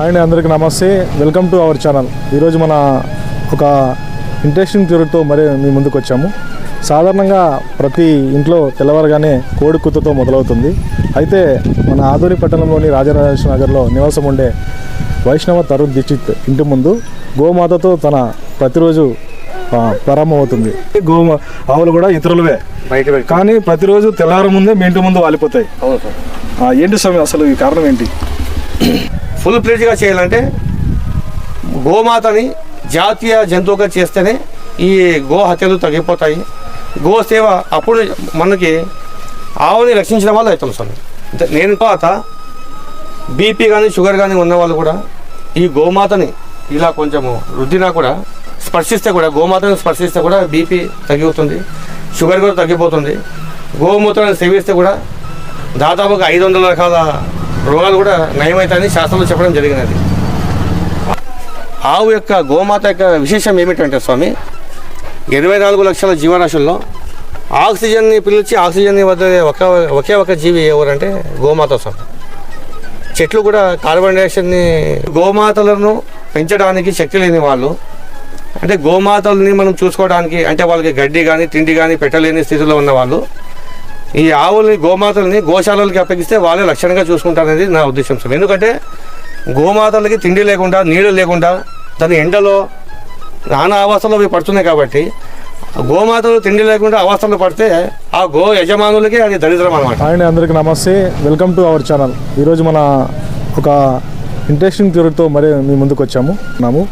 Hi అండి అందరికీ నమస్తే. Welcome to our channel. ఈరోజు మన ఒక ఇంట్రెస్టింగ్తో మరి మీ ముందుకు వచ్చాము. సాధారణంగా ప్రతి ఇంట్లో తెల్లవారుగానే కోడి కుత్తతో మొదలవుతుంది. అయితే మన ఆదోని పట్టణంలోని రాజరాజేశ్వర నగర్లో నివాసం ఉండే వైష్ణవ తరుణ్ దీక్షిత్ ఇంటి ముందు గోమాతతో తన ప్రతిరోజు ప్రారంభమవుతుంది గోమ ఆవులు కూడా ఇతరులవే. బయట కానీ ప్రతిరోజు తెల్లారు ముందే మీ ఇంటి ముందు వాలిపోతాయి. ఏంటి స్వామి అసలు ఈ కారణం ఏంటి? ఫుల్ ప్లేట్గా చేయాలంటే గోమాతని జాతీయ జంతువుగా చేస్తేనే ఈ గో హత్యలు తగ్గిపోతాయి. గో సేవ అప్పుడు మనకి ఆవుని రక్షించడం వల్ల అవుతాం సార్. నేను తర్వాత బీపీ కానీ షుగర్ కానీ ఉన్న వాళ్ళు కూడా ఈ గోమాతని ఇలా కొంచెము రుద్దినా కూడా స్పర్శిస్తే కూడా గోమాతని స్పర్శిస్తే కూడా బీపీ తగ్గిపోతుంది షుగర్ కూడా తగ్గిపోతుంది. గోమూత్రాన్ని సేవిస్తే కూడా దాదాపుగా ఐదు వందల రకాల రోగాలు కూడా నయమవుతాయని శాస్త్రంలో చెప్పడం జరిగినది. ఆవు యొక్క గోమాత యొక్క విశేషం ఏమిటంటే స్వామి ఇరవై నాలుగు లక్షల జీవరాశుల్లో ఆక్సిజన్ని పిలిచి ఆక్సిజన్ని వద్ద ఒక ఒకే ఒక జీవి ఎవరంటే గోమాత స్వామి. చెట్లు కూడా కార్బన్ డైఆక్సైడ్ని గోమాతలను పెంచడానికి శక్తి లేని వాళ్ళు అంటే గోమాతల్ని మనం చూసుకోవడానికి అంటే వాళ్ళకి గడ్డి కానీ తిండి కానీ పెట్టలేని స్థితిలో ఉన్న వాళ్ళు ఈ ఆవుల్ని గోమాతల్ని గోశాలలకి అప్పగిస్తే వాళ్ళే లక్షణంగా చూసుకుంటారనేది నా ఉద్దేశం సార్. ఎందుకంటే గోమాతలకి తిండి లేకుండా నీళ్ళు లేకుండా దాని ఎండలో నానా అవస్థలు అవి పడుతున్నాయి కాబట్టి గోమాతలు తిండి లేకుండా అవస్థలు పడితే ఆ గో యజమానులకి అది దరిద్రం అనమాట అండ్ అందరికీ నమస్తే. Welcome to our channel. ఈరోజు మన ఒక ఇంట్రెస్టింగ్తో మరి మీ ముందుకు వచ్చాము. నాము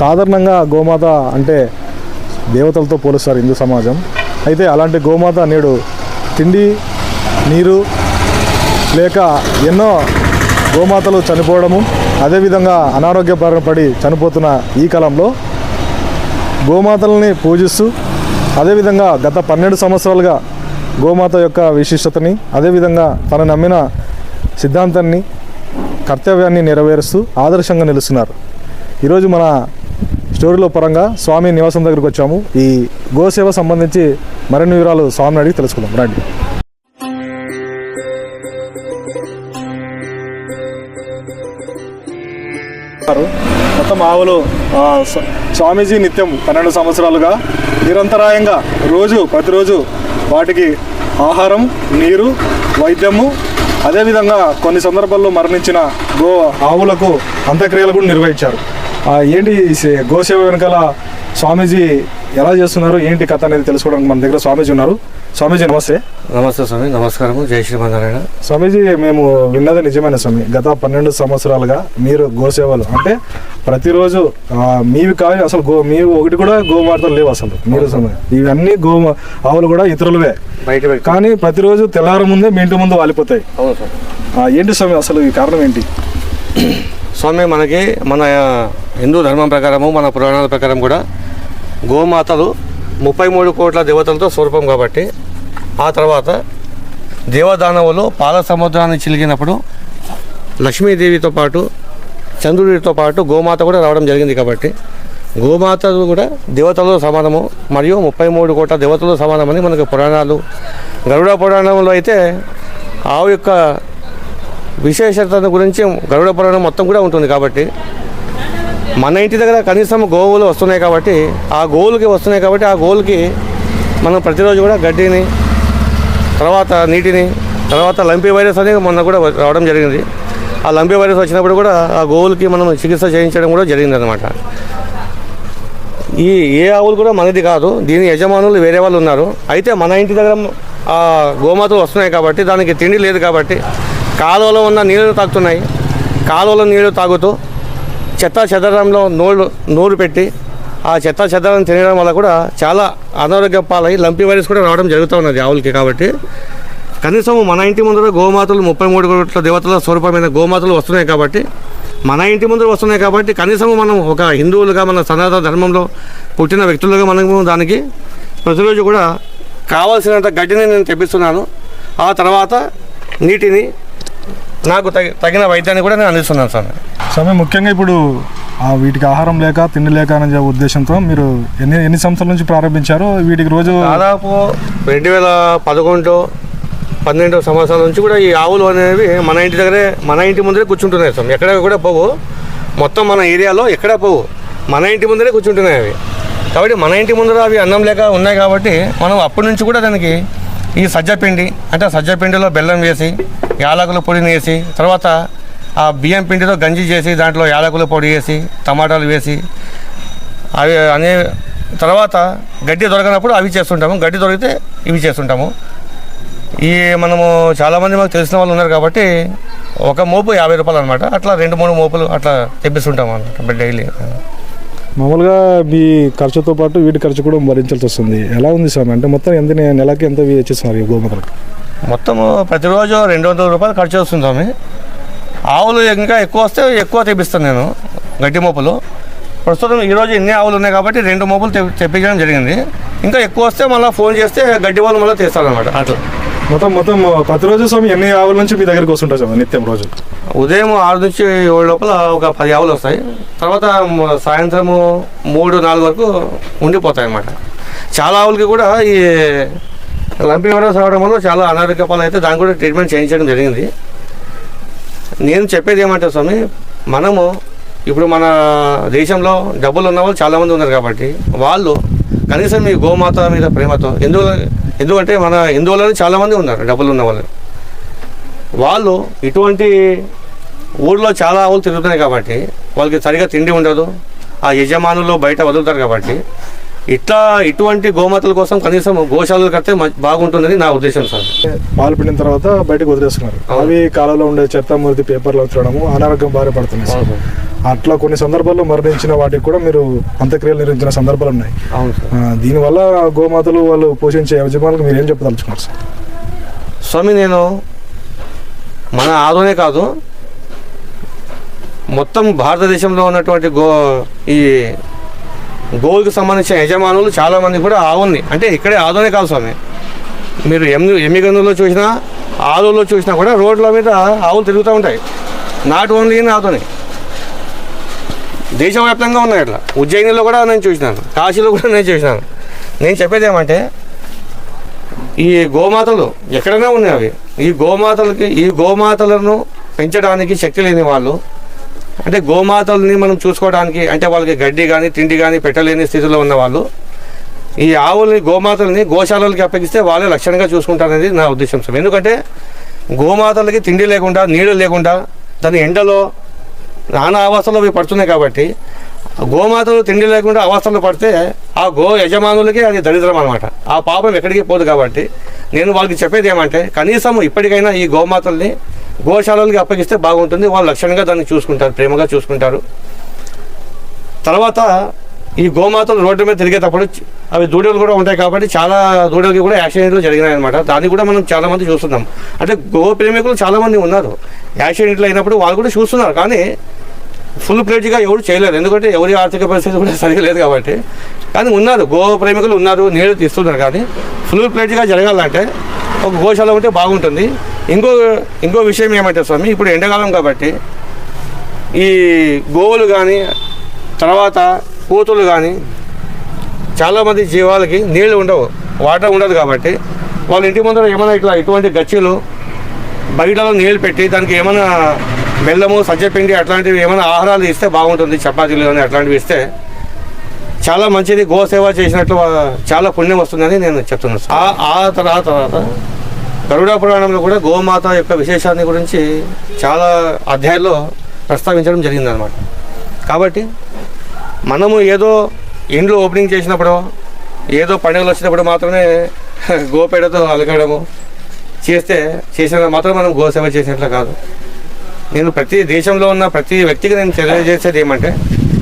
సాధారణంగా గోమాత అంటే దేవతలతో పోలుస్తారు హిందూ సమాజం. అయితే అలాంటి గోమాత నేడు తిండి నీరు లేక ఎన్నో గోమాతలు చనిపోవడము అదేవిధంగా అనారోగ్య పడి చనిపోతున్న ఈ కాలంలో గోమాతల్ని పూజిస్తూ అదేవిధంగా గత పన్నెండు సంవత్సరాలుగా గోమాత యొక్క విశిష్టతని అదేవిధంగా తన నమ్మిన సిద్ధాంతాన్ని కర్తవ్యాన్ని నెరవేరుస్తూ ఆదర్శంగా నిలుస్తున్నారు. ఈరోజు మన స్టోరీలో పరంగా స్వామి నివాసం దగ్గరికి వచ్చాము. ఈ గోసేవ సంబంధించి మరిన్ని వివరాలు స్వామిని అడిగి తెలుసుకుందాం. రండి. మొత్తం ఆవులు స్వామీజీ నిత్యం పన్నెండు సంవత్సరాలుగా నిరంతరాయంగా రోజు ప్రతిరోజు వాటికి ఆహారం నీరు వైద్యము అదేవిధంగా కొన్ని సందర్భాల్లో మరణించిన గో ఆవులకు అంత్యక్రియలు కూడా నిర్వహించారు. ఏంటి గోసేవ వెనకాల స్వామీజీ ఎలా చేస్తున్నారు? ఏంటి కథ అనేది తెలుసుకోవడానికి మన దగ్గర స్వామీజీ ఉన్నారు. స్వామీజీ నమస్తే. నమస్తే స్వామి నమస్కారము. జై శ్రీమన్నారాయణ స్వామీజీ మేము విన్నది నిజమైన స్వామి. గత పన్నెండు సంవత్సరాలుగా మీరు గోసేవలు. అంటే ప్రతిరోజు మీవి కాదు అసలు గో మీవి ఒకటి కూడా గోమాతలు లేవు అసలు. మీరు ఇవన్నీ గో ఆవులు కూడా ఇతరులవే. బయట కానీ ప్రతిరోజు తెల్లారు ముందే మీ ఇంటి ముందు వాలిపోతాయి. ఏంటి స్వామి అసలు ఈ కారణం ఏంటి? స్వామి మనకి మన హిందూ ధర్మం ప్రకారము మన పురాణాల ప్రకారం కూడా గోమాతలు ముప్పై మూడు కోట్ల దేవతలతో స్వరూపం కాబట్టి ఆ తర్వాత దేవదానవులు పాల సముద్రాన్ని చిలిగినప్పుడు లక్ష్మీదేవితో పాటు చంద్రుడితో పాటు గోమాత కూడా రావడం జరిగింది కాబట్టి గోమాతలు కూడా దేవతలు సమానము మరియు ముప్పై మూడు కోట్ల దేవతలు సమానమని మనకు పురాణాలు గరుడ పురాణంలో అయితే ఆవు యొక్క విశేషతను గురించి గరుడ పురాణం మొత్తం కూడా ఉంటుంది కాబట్టి మన ఇంటి దగ్గర కనీసం గోవులు వస్తున్నాయి కాబట్టి ఆ గోవులకి వస్తున్నాయి కాబట్టి ఆ గోవులకి మనం ప్రతిరోజు కూడా గడ్డిని తర్వాత నీటిని తర్వాత లంపీ వైరస్ అనేది మొన్న కూడా రావడం జరిగింది. ఆ లంపీ వైరస్ వచ్చినప్పుడు కూడా ఆ గోవులకి మనం చికిత్స చేయించడం కూడా జరిగింది అనమాట ఈ ఏ ఆవులు కూడా మనది కాదు దీని యజమానులు వేరే వాళ్ళు ఉన్నారు. అయితే మన ఇంటి దగ్గర ఆ గోమాతలు వస్తున్నాయి కాబట్టి దానికి తిండి లేదు కాబట్టి కాలువలో ఉన్న నీళ్ళు తాగుతున్నాయి కాలువలో నీళ్ళు తాగుతూ చెత్త చెదరంలో నోరు నోరు పెట్టి ఆ చెత్త చెదరం తినడం వల్ల కూడా చాలా అనారోగ్య పాలై లంపి వైరస్ కూడా రావడం జరుగుతూ ఉన్నది ఆవులకి కాబట్టి. కనీసం మన ఇంటి ముందర గోమాతలు ముప్పై మూడు కోట్ల దేవతల స్వరూపమైన గోమాతలు వస్తున్నాయి కాబట్టి మన ఇంటి ముందర వస్తున్నాయి కాబట్టి కనీసం మనం ఒక హిందువులుగా మన సనాతన ధర్మంలో పుట్టిన వ్యక్తులుగా మనము దానికి ప్రతిరోజు కూడా కావాల్సినంత గడ్డిని నేను తెప్పిస్తున్నాను. ఆ తర్వాత నీటిని నాకు తగిన వైద్యాన్ని కూడా నేను అందిస్తున్నాను సార్. స్వామి ముఖ్యంగా ఇప్పుడు ఆ వీటికి ఆహారం లేక తిండి లేక అనే ఉద్దేశంతో మీరు ఎన్ని ఎన్ని సంవత్సరాల నుంచి ప్రారంభించారు వీటికి రోజు దాదాపు రెండు వేల పదకొండు పన్నెండో సంవత్సరాల నుంచి కూడా ఈ ఆవులు అనేవి మన ఇంటి దగ్గరే మన ఇంటి ముందరే కూర్చుంటున్నాయి సార్ ఎక్కడ కూడా పోవు. మొత్తం మన ఏరియాలో ఎక్కడ పోవు. మన ఇంటి ముందరే కూర్చుంటున్నాయి అవి. కాబట్టి మన ఇంటి ముందర అవి అన్నం లేక ఉన్నాయి కాబట్టి మనం అప్పటి నుంచి కూడా దానికి ఈ సజ్జపిండి అంటే ఆ సజ్జపిండిలో బెల్లం వేసి యాలకుల పొడిని వేసి తర్వాత ఆ బియ్యం పిండితో గంజి చేసి దాంట్లో యాలకుల పొడి వేసి టమాటాలు వేసి అవి అనే తర్వాత గడ్డి దొరకనప్పుడు అవి చేస్తుంటాము. గడ్డి దొరికితే ఇవి చేస్తుంటాము. ఈ మనము చాలామంది మాకు తెలిసిన వాళ్ళు ఉన్నారు కాబట్టి ఒక మోపు యాభై రూపాయలు అనమాట అట్లా రెండు మూడు మోపులు అట్లా తెప్పిస్తుంటాం అనమాట డైలీ. మామూలుగా మీ ఖర్చుతో పాటు వీటి ఖర్చు కూడా భరించాల్సి వస్తుంది. ఎలా ఉంది స్వామి అంటే మొత్తం ఎంత నెలకి ఎంత ఇచ్చేస్తున్నారు ఈ గోమాతలకు మొత్తము ప్రతిరోజు రెండు వందల రూపాయలు ఖర్చు వస్తుంది ఆవులు ఇంకా ఎక్కువ వస్తే ఎక్కువ తెప్పిస్తాను నేను గడ్డి మోపులు. ప్రస్తుతం ఈరోజు ఎన్ని ఆవులు ఉన్నాయి కాబట్టి రెండు మోపులు తెప్పి తెప్పించడం జరిగింది. ఇంకా ఎక్కువ వస్తే మళ్ళీ ఫోన్ చేస్తే గడ్డి వాళ్ళు మళ్ళీ తెస్తారనమాట అట్లా. మొత్తం మొత్తం ప్రతిరోజు స్వామి ఎన్ని ఆవుల నుంచి మీ దగ్గరికి వస్తుంటారు స్వామి నిత్యం రోజు? ఉదయం ఆరు నుంచి ఏడు లోపల ఒక పది ఆవులు వస్తాయి. తర్వాత సాయంత్రము మూడు నాలుగు వరకు ఉండిపోతాయి అన్నమాట చాలా ఆవులకి కూడా ఈ లంపి వైరస్ రావడం వల్ల చాలా అనారోగ్య పాలు అయితే దానికి కూడా ట్రీట్మెంట్ చేయించడం జరిగింది. నేను చెప్పేది ఏమంటే స్వామి మనము ఇప్పుడు మన దేశంలో డబ్బులు ఉన్న వాళ్ళు చాలామంది ఉన్నారు కాబట్టి వాళ్ళు కనీసం ఈ గోమాత మీద ప్రేమతో హిందువుల ఎందుకంటే మన హిందువులలో చాలామంది ఉన్నారు డబ్బులు ఉన్న వాళ్ళు. వాళ్ళు ఇటువంటి ఊళ్ళో చాలా ఆవులు తిరుగుతున్నాయి కాబట్టి వాళ్ళకి సరిగా తిండి ఉండదు ఆ యజమానులు బయట వదులుతారు కాబట్టి ఇట్లా ఇటువంటి గోమాతల కోసం కనీసం గోశాలలు కడితే బాగుంటుందని నా ఉద్దేశం సార్. పాలు పిండిన తర్వాత బయటకు వదిలేస్తున్నారు. అవి కాలంలో ఉండే చెత్త మూర్తి పేపర్లు వచ్చడము అనారోగ్యం బారి పడుతున్నాయి. అట్లా కొన్ని సందర్భాల్లో మరణించిన వాటికి కూడా మీరు అంత్యక్రియలు నిర్వహించిన సందర్భాలు ఉన్నాయి. దీనివల్ల గోమాతలు వాళ్ళు పోషించే యజమానులకు మీరు ఏం చెప్పదలుచుకున్నారు సార్? స్వామి నేను మన ఆదోనే కాదు మొత్తం భారతదేశంలో ఉన్నటువంటి గో ఈ గోవులకు సంబంధించిన యజమానులు చాలామంది కూడా ఆవుల్ని అంటే ఇక్కడే ఆదోనే కాదు స్వామి. మీరు ఎమ్మి ఎమ్మిగన్నులో చూసినా ఆదులో చూసినా కూడా రోడ్ల మీద ఆవులు తిరుగుతూ ఉంటాయి. నాట్ ఓన్లీ ఇన్ ఆదోనే. దేశవ్యాప్తంగా ఉన్నాయి అట్లా. ఉజ్జయినిలో కూడా నేను చూసినాను. కాశీలో కూడా నేను చూసినాను. నేను చెప్పేది ఏమంటే ఈ గోమాతలు ఎక్కడైనా ఉన్నాయి అవి. ఈ గోమాతలకి ఈ గోమాతలను పెంచడానికి శక్తి లేని వాళ్ళు అంటే గోమాతల్ని మనం చూసుకోవడానికి అంటే వాళ్ళకి గడ్డి కానీ తిండి కానీ పెట్టలేని స్థితిలో ఉన్న వాళ్ళు ఈ ఆవుల్ని గోమాతల్ని గోశాలలకి అప్పగిస్తే వాళ్ళే లక్షణంగా చూసుకుంటారనేది నా ఉద్దేశం సార్. ఎందుకంటే గోమాతలకి తిండి లేకుండా నీళ్ళు లేకుండా దాని ఎండలో నానా అవస్థలు అవి పడుతున్నాయి కాబట్టి గోమాతలు తిండి లేకుండా అవస్థలు పడితే ఆ గో యజమానులకి అది దరిద్రం అనమాట ఆ పాపం ఎక్కడికి పోదు కాబట్టి నేను వాళ్ళకి చెప్పేది ఏమంటే కనీసం ఇప్పటికైనా ఈ గోమాతల్ని గోశాలలకి అప్పగిస్తే బాగుంటుంది. వాళ్ళు లక్షణంగా దాన్ని చూసుకుంటారు ప్రేమగా చూసుకుంటారు. తర్వాత ఈ గోమాతలు రోడ్డు మీద తిరిగేటప్పుడు అవి దూడలు కూడా ఉంటాయి కాబట్టి చాలా దూడలకి కూడా యాక్సిడెంట్లు జరిగినాయి అనమాట దాన్ని కూడా మనం చాలామంది చూస్తున్నాం. అంటే గో ప్రేమికులు చాలామంది ఉన్నారు. యాక్సిడెంట్లు అయినప్పుడు వాళ్ళు కూడా చూస్తున్నారు. కానీ ఫుల్ ప్లేట్గా ఎవరు చేయలేరు. ఎందుకంటే ఎవరి ఆర్థిక పరిస్థితి కూడా సరిగా లేదు కాబట్టి. కానీ ఉన్నారు గో ప్రేమికులు ఉన్నారు నీళ్ళు తీస్తున్నారు కానీ ఫుల్ ప్లేట్గా జరగాలంటే ఒక గోశాల ఉంటే బాగుంటుంది. ఇంకో ఇంకో విషయం ఏమంటే స్వామి ఇప్పుడు ఎండాకాలం కాబట్టి ఈ గోవులు కానీ తర్వాత కూతులు కానీ చాలామంది జీవాలకి నీళ్ళు ఉండవు వాటర్ ఉండదు కాబట్టి వాళ్ళ ఇంటి ముందర ఏమైనా ఇట్లా ఇటువంటి గచ్చీలు బయటలో నీళ్ళు పెట్టి దానికి ఏమైనా బెల్లము సజ్జపిండి అట్లాంటివి ఏమైనా ఆహారాలు ఇస్తే బాగుంటుంది చపాతీలు కానీ అట్లాంటివి ఇస్తే. చాలా మంచిది గో సేవ చేసినట్లు చాలా పుణ్యం వస్తుందని నేను చెప్తున్నాను ఆ ఆ తర్వాత తర్వాత. గరుడ పురాణంలో కూడా గోమాత యొక్క విశేషాన్ని గురించి చాలా అధ్యాయంలో ప్రస్తావించడం జరిగిందనమాట కాబట్టి మనము ఏదో ఇండ్లు ఓపెనింగ్ చేసినప్పుడు ఏదో పండుగలు వచ్చినప్పుడు మాత్రమే గోపేడతో అలగడము చేస్తే చేసిన మాత్రం మనం గోసేవ చేసినట్లు కాదు. నేను ప్రతి దేశంలో ఉన్న ప్రతి వ్యక్తికి నేను తెలియజేసేది ఏమంటే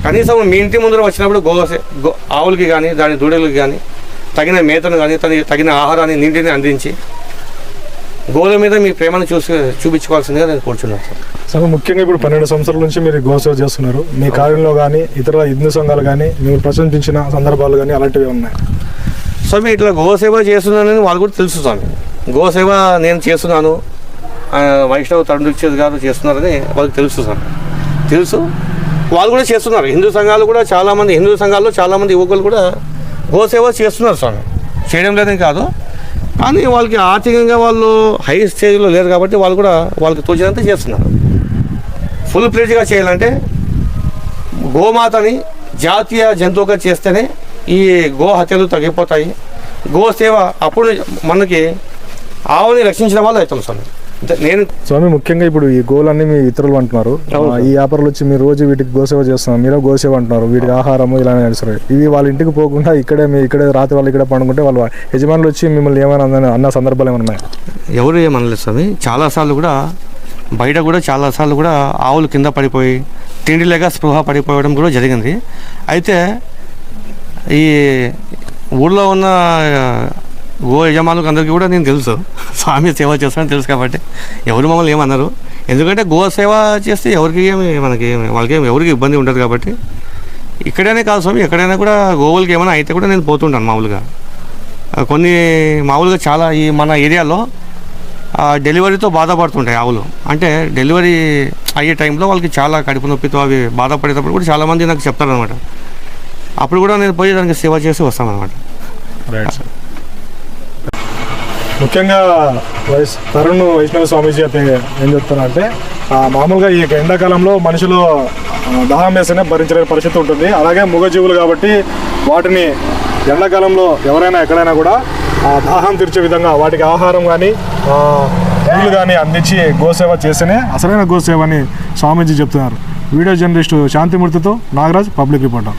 కనీసం మీ ఇంటి ముందర వచ్చినప్పుడు గో గో ఆవులకి కానీ దాని దూడలకి కానీ తగిన మేతను కానీ తన తగిన ఆహారాన్ని నీటిని అందించి గోల మీద మీ ప్రేమను చూసి చూపించుకోవాల్సిందిగా నేను కూర్చున్నాను సార్. సార్ ముఖ్యంగా ఇప్పుడు పన్నెండు సంవత్సరాల నుంచి మీరు గోసేవ చేస్తున్నారు. మీ కార్యంలో కానీ ఇతర హిందూ సంఘాలు కానీ మీరు ప్రశంసించిన సందర్భాలు కానీ అలాంటివి ఉన్నాయి? స్వామి ఇట్లా గోసేవ చేస్తున్నానని వాళ్ళు కూడా తెలుసు స్వామి గోసేవ నేను చేస్తున్నాను. వైష్ణవ తరుణిచ్చేది గారు చేస్తున్నారని వాళ్ళకి తెలుసు సార్. తెలుసు. వాళ్ళు కూడా చేస్తున్నారు. హిందూ సంఘాలు కూడా చాలామంది హిందూ సంఘాల్లో చాలామంది యువకులు కూడా గోసేవ చేస్తున్నారు స్వామి చేయడం లేదని కాదు. కానీ వాళ్ళకి ఆర్థికంగా వాళ్ళు హై స్టేజ్లో లేరు కాబట్టి వాళ్ళు కూడా వాళ్ళకి తోచినంత చేస్తున్నారు. ఫుల్ ప్లేట్గా చేయాలంటే గోమాతని జాతీయ జంతువుగా చేస్తేనే ఈ గో హత్యలు తగ్గిపోతాయి. గో సేవ అప్పుడు మనకి ఆవుని రక్షించిన వాళ్ళు అవుతాం స్వామి నేను స్వామి ముఖ్యంగా ఇప్పుడు ఈ గోలన్నీ మీ ఇతరులు అంటున్నారు. ఈ వ్యాపారులు వచ్చి మీరు రోజు వీటికి గోసేవ చేస్తున్నారు. మీరు గోసేవ అంటున్నారు. వీటికి ఆహారము ఇలా నడుస్తారు ఇవి వాళ్ళ ఇంటికి పోకుండా ఇక్కడే మీ ఇక్కడే రాత్రి వాళ్ళు ఇక్కడ పండుకుంటే వాళ్ళు యజమానులు వచ్చి మిమ్మల్ని ఏమైనా అన్న- అన్న సందర్భాలు ఏమైనా ఉన్నాయా? ఎవరు ఏమనలేదు స్వామి. చాలాసార్లు కూడా బయట కూడా చాలాసార్లు కూడా ఆవులు కింద పడిపోయి తిండి లేక స్పృహ పడిపోవడం కూడా జరిగింది. అయితే ఈ ఊళ్ళో ఉన్న గో యజమానులకు అందరికీ కూడా నేను తెలుసు. స్వామి సేవ చేస్తానని తెలుసు కాబట్టి. ఎవరు మమ్మల్ని ఏమన్నారు ఎందుకంటే గో సేవ చేస్తే ఎవరికి ఏమి మనకి వాళ్ళకి ఏమి ఎవరికి ఇబ్బంది ఉండదు కాబట్టి. ఇక్కడైనా కాదు స్వామి ఎక్కడైనా కూడా గోవులకి ఏమైనా అయితే కూడా నేను పోతుంటాను మామూలుగా. కొన్ని మామూలుగా చాలా ఈ మన ఏరియాలో డెలివరీతో బాధపడుతుంటాయి ఆవులు. అంటే డెలివరీ అయ్యే టైంలో వాళ్ళకి చాలా కడుపు నొప్పితో అవి బాధపడేటప్పుడు కూడా చాలామంది నాకు చెప్తారనమాట అప్పుడు కూడా నేను పోయి దానికి సేవ చేసి వస్తానన్నమాట రైట్ సార్ ముఖ్యంగా వైస్ తరుణ్ వైష్ణవ స్వామీజీ అయితే ఏం చెప్తారంటే అంటే మామూలుగా ఈ ఎండాకాలంలో మనుషులు దాహం వేస్తేనే భరించలేని పరిస్థితి ఉంటుంది. అలాగే మూగజీవులు కాబట్టి వాటిని ఎండాకాలంలో ఎవరైనా ఎక్కడైనా కూడా దాహం తీర్చే విధంగా వాటికి ఆహారం కానీ నీళ్ళు కానీ అందించి గోసేవ చేస్తేనే అసలైన గోసేవ అని స్వామీజీ చెప్తున్నారు. వీడియో జర్నలిస్టు శాంతిమూర్తితో నాగరాజ్ పబ్లిక్ రిపోర్టర్.